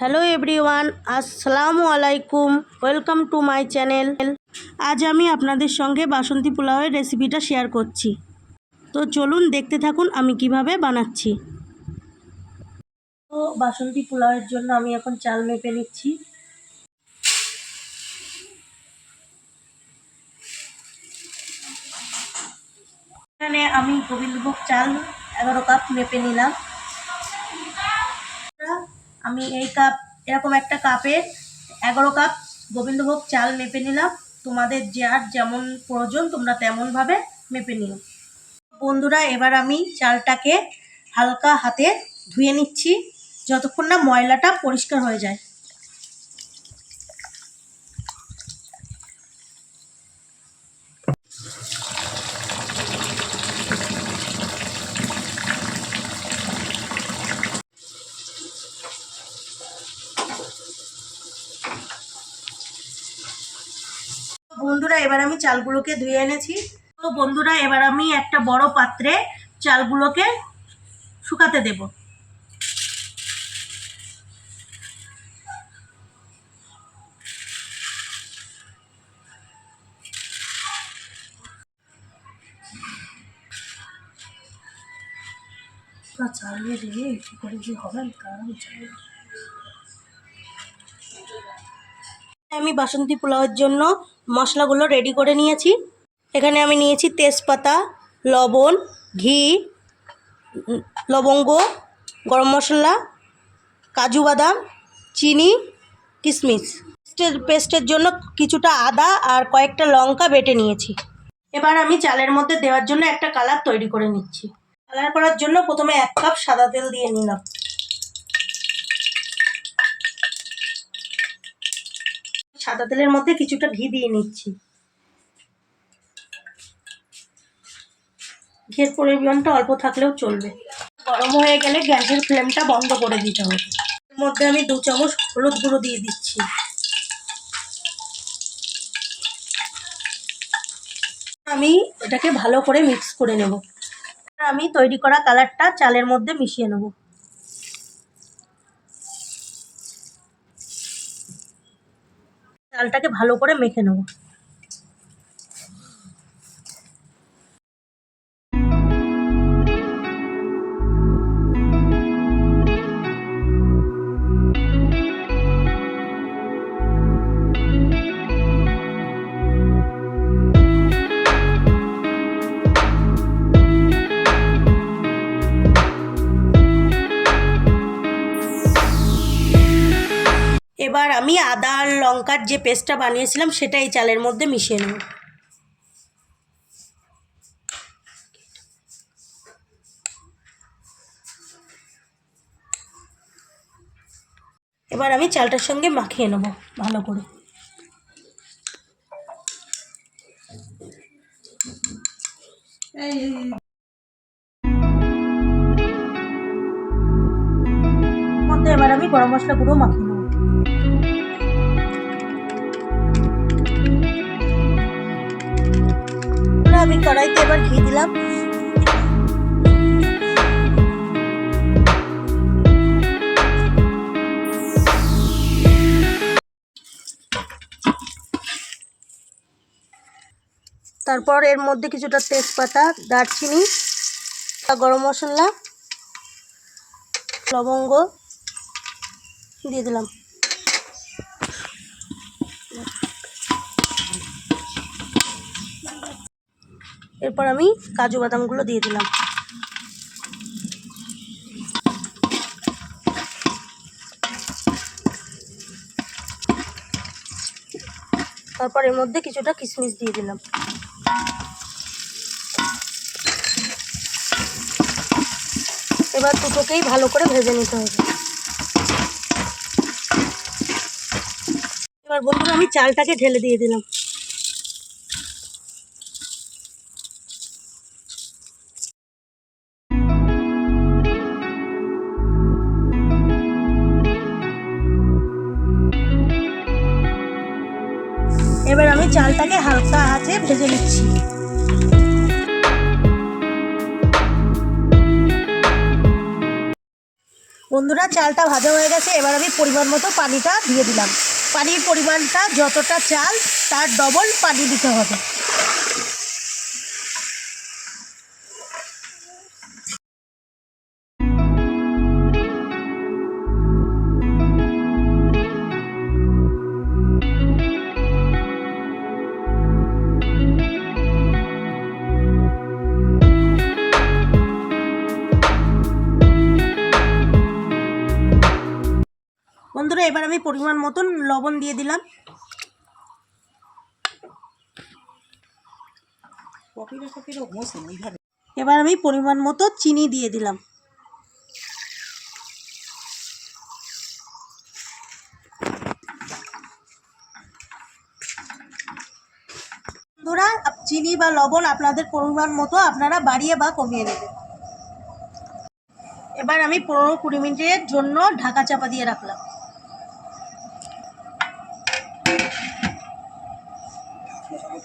Hello everyone আসসালামু আলাইকুম welcome to my channel আজ আমি আপনাদের সঙ্গে বাসন্তী পোলাওয়ের রেসিপিটা শেয়ার করছি। তো চলুন দেখতে থাকুন আমি কীভাবে বানাচ্ছি। তো বাসন্তী পোলাওয়ের জন্য আমি এখন চাল মেপে নিচ্ছি। এখানে আমি গোবিন্দভোগ চাল এগারো কাপ মেপে নিলাম। আমি এই কাপ এরকম একটা কাপে এগারো কাপ গোবিন্দভোগ চাল মেপে নিলাম। তোমাদের যার যেমন প্রয়োজন তোমরা তেমনভাবে মেপে নিও। বন্ধুরা, এবার আমি চালটাকে হালকা হাতে ধুয়ে নিচ্ছি, যতক্ষণ না ময়লাটা পরিষ্কার হয়ে যায়। বন্ধুরা এবার আমি চালগুলোকে ধুয়ে এনেছি। তো বন্ধুরা এবার আমি একটা বড় পাত্রে চালগুলোকে শুকাতে দেব। চালিয়ে দিয়ে করে হবে আমি বাসন্তী পোলাওয়ের জন্য মশলাগুলো রেডি করে নিয়েছি। এখানে আমি নিয়েছি তেজপাতা, লবণ, ঘি, লবঙ্গ, গরম মশলা, কাজু বাদাম, চিনি কিশমিশ পেস্টের পেস্টের জন্য কিছুটা আদা আর কয়েকটা লঙ্কা বেটে নিয়েছি। এবার আমি চালের মধ্যে দেওয়ার জন্য একটা কালার তৈরি করে নিচ্ছি। কালার করার জন্য প্রথমে এক কাপ সাদা তেল দিয়ে নিলাম। সাদা তেলের মধ্যে কিছুটা ঘি দিয়ে নিচ্ছি। ঘিয়ের পরিমাণটা অল্প থাকলেও চলবে। গরম হয়ে গেলে গ্যাসের ফ্লেমটা বন্ধ করে দিতে হবে। এর মধ্যে আমি দু চামচ হলুদ গুঁড়ো দিয়ে দিচ্ছি। আমি এটাকে ভালো করে মিক্স করে নেব। আমি তৈরি করা কালারটা চালের মধ্যে মিশিয়ে নেব। চালটাকে ভালো করে মেখে নেব। আমি আদা আর লঙ্কার যে পেস্টটা বানিয়েছিলাম, সেটা এই চালের মধ্যে মিশিয়ে নেব। এবার আমি চালটার সঙ্গে মাখিয়ে নেব, ভালো করে। এবার আমি গরম মশলা গুঁড়ো মাখিয়ে আমি কড়াইতে এবার ঘি দিলাম। তারপর এর মধ্যে কিছুটা তেজপাতা, দারচিনি গরম মশলা, লবঙ্গ দিয়ে দিলাম। এরপর আমি কাজু বাদামগুলো দিয়ে দিলাম। তারপর এর মধ্যে কিছুটা কিশমিশ দিয়ে দিলাম। এবার দুটোকেই ভালো করে ভেজে নিতে হবে। এবার বন্ধুরা আমি চালটাকে ঢেলে দিয়ে দিলাম। এবার আমি চালটাকে হালকা আঁচে ভেজে নিচ্ছি। বন্ধুরা, চালটা ভাজা হয়ে গেছে। এবার আমি পরিমাণ মতো পানিটা দিয়ে দিলাম। পানির পরিমাণটা যতটা চাল, তার ডবল পানি দিতে হবে। এবার আমি পরিমাণ মতন লবণ দিয়ে দিলাম। এবার আমি পরিমাণ মতো চিনি দিয়ে দিলাম। বন্ধুরা চিনি বা লবণ আপনাদের পরিমাণ মতো আপনারা বাড়িয়ে বা কমিয়ে নেবেন। এবার আমি পনেরো কুড়ি মিনিটের জন্য ঢাকা চাপা দিয়ে রাখলাম।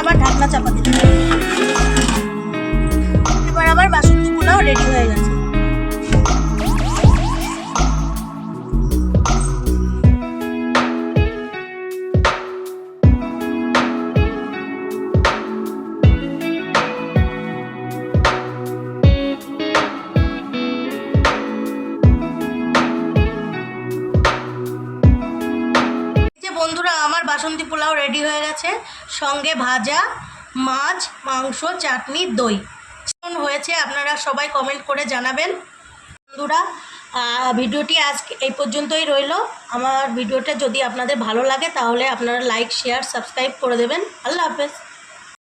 আবার ঢাকনা চাপা দিলাম। রেডি হয়ে গেছে সঙ্গে ভাজা, মাছ, মাংস, চাটনি, দই। কেমন হয়েছে? আপনারা সবাই কমেন্ট করে জানাবেন। বন্ধুরা ভিডিওটি আজকে এই পর্যন্তই রইল। আমার ভিডিওটা যদি আপনাদের ভালো লাগে, তাহলে আপনারা লাইক শেয়ার সাবস্ক্রাইব করে দেবেন। আল্লাহ হাফেজ।